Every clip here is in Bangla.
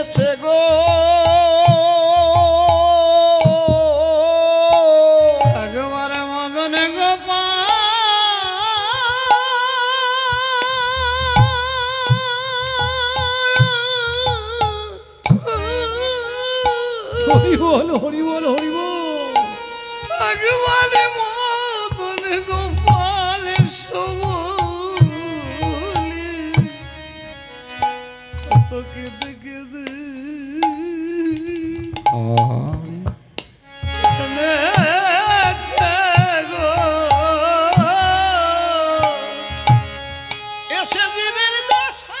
গেছে গো। একবারে মদনে গোপা হরি বল হরি বল হরি বল। এসে জীবের দশা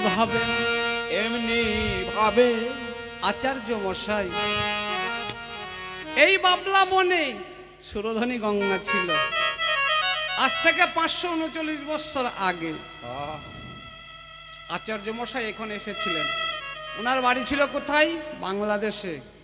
ভাবে, এমনি ভাবে আচার্য মশাই। এই বাবলা বনে সুরধনি গঙ্গা ছিল। আজ থেকে পাঁচশো উনচল্লিশ বছর আগে। আচার্য মশাই এখন এসেছিলেন। ওনার বাড়ি ছিল কোথায়? বাংলাদেশে।